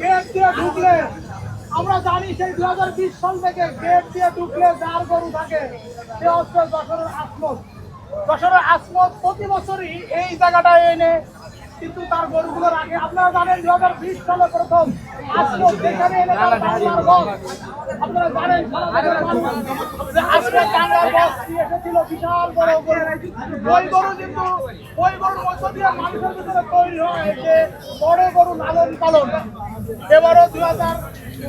Gate দিয়ে ঢুকলে, আমরা জানি সেই দু হাজার বিশ সাল থেকে গেট দিয়ে ঢুকলে যার গরু থাকে, সে হচ্ছে যশোরের আসমত। যশোরের আসমত প্রতি বছরই এই জায়গাটায় এনে কিন্তু তার গরুগুলো রাখে আপনারা জানেন দু হাজার বিশ সালে প্রথম আসমত যেখানে এনে তার আপনারা জানেন বস এসেছিল বিশাল বড় গরু ওই গরু কিন্তু ওই গরুর মধ্য দিয়ে মানুষের ভিতরে তৈরি হয় যে বড় গরু লালন পালন এবারও দুই হাজার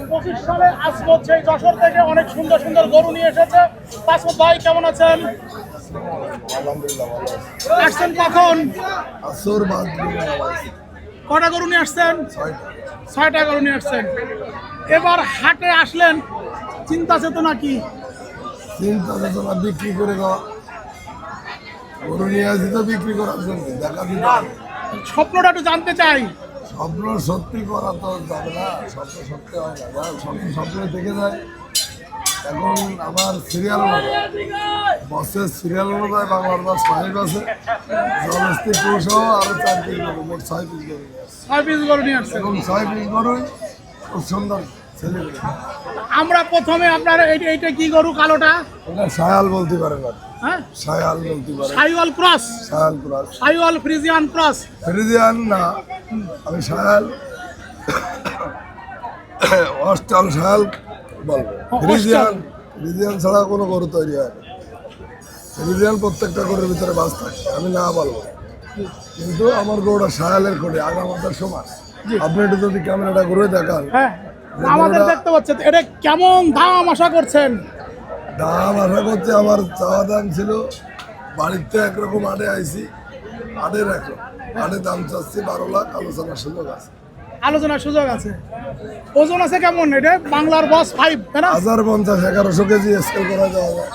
পঁচিশ সালে আসমত সেই যশোর থেকে অনেক সুন্দর সুন্দর গরু নিয়ে এসেছে পাসমত ভাই কেমন আছেন আসছেন? কখন কটা গরু নিয়ে আসছেন ছয়টা গরু নিয়ে আসছেন। এবার হাটে আসলেন চিন্তা চেতনা কি? চিন্তা চেতনা বিক্রি করে দেওয়া। গরু নিয়ে আসি তো বিক্রি করার জন্য দেখা দিতে স্বপ্নটা একটু জানতে চাই। স্বপ্ন সত্যি করা তো যাবে না স্বপ্ন সত্যি হয় না। স্বপ্ন স্বপ্নে থেকে যায় এখন আমার সিরিয়াল বসের সিরিয়াল অনুযায়ী বাংলার বাস ফাইভ আছে। জলস্তি টু সহ আরও চার পিস গরু মোট ছয় পিস গরু ছয় পিস গরু নিয়ে আসছেন এবং ছয় পিস গরুই খুব সুন্দর। আমরা প্রথমে আপনার এই- এইটা কি গরু কালোটা? সায়াল বলতে পারে না হ্যাঁ? সায়াল বলতে পারে Sahiwal cross. Sahiwal cross. Sahiwal Friesian cross. Friesian না। আমি সায়াল। অস্টাল সায়াল বলব। ফ্রিজিয়ান। ফ্রিজিয়ান ছাড়া কোনো গরু তৈরি হয় না। ফ্রিজিয়ান প্রত্যেকটা গরুর ভিতরে বাস থাকে। আমি না বলব। কিন্তু আমার গরুটা সায়ালের করে আগে আমাদের সমান আপনি একটু যদি ক্যামেরাটা ঘুরে দেখান। হ্যাঁ। আমাদের দেখতে পাচ্ছেন এটা কেমন দাম আশা করছেন? দাম আশা করছে আমার চাওয়া দাম ছিল বাড়িতে একরকম আটে আইছি আটের একরকম আটে দাম চাচ্ছি বারো লাখ আলোচনার সুযোগ আছে। আলোচনার সুযোগ আছে। ওজন আছে কেমন এটা? বাংলার বস ফাইভ তাই না? হাজার পঞ্চাশ এগারোশো কেজি স্কেল করা যাওয়া যায়।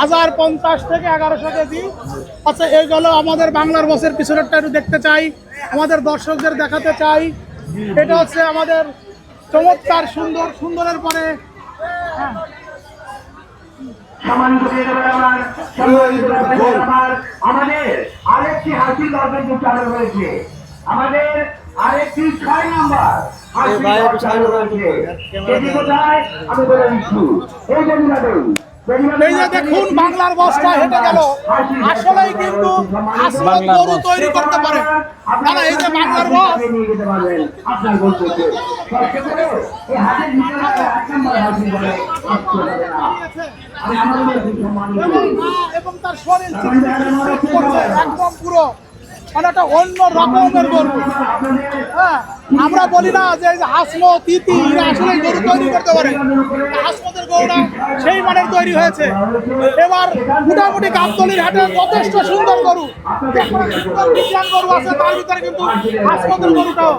হাজার পঞ্চাশ থেকে এগারোশো কেজি। আচ্ছা এই গেল আমাদের বাংলার বসের পিছনেরটা একটু দেখতে চাই আমাদের দর্শকদের দেখাতে চাই। এটা হচ্ছে আমাদের চমৎকার সুন্দর সুন্দরের পরে। হ্যাঁ, আমাদের আরেকটি হাসির গল্পের যে চালু হয়েছে। আমাদের আরেকটি ছয় নাম্বার হাসির চালু হয়েছে। আমি বলে দিচ্ছি। এই যে মিলাদুল এই যে দেখুন বাংলার বসটা হেঁটে গেল। আসলেই কিন্তু আসমত গরু তৈরি করতে পারে। দাদা এই যে বাংলার বস না এবং তার শরীর একদম পুরো। মানে একটা অন্য রকমের গরু। হ্যাঁ আমরা বলি না যে হাসমো, তিতি আসলে গরু তৈরি করতে পারে। হাসমতের গরুটা সেই মানের তৈরি হয়েছে। এবার মোটামুটি গাবতলির হাটে যথেষ্ট সুন্দর গরু। গরু আছে, তার ভিতরে কিন্তু হাসমতের গরুটাও।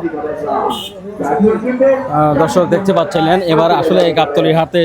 দর্শক দেখতে পাচ্ছিলেন, এবার আসলে এই গাবতলির হাতে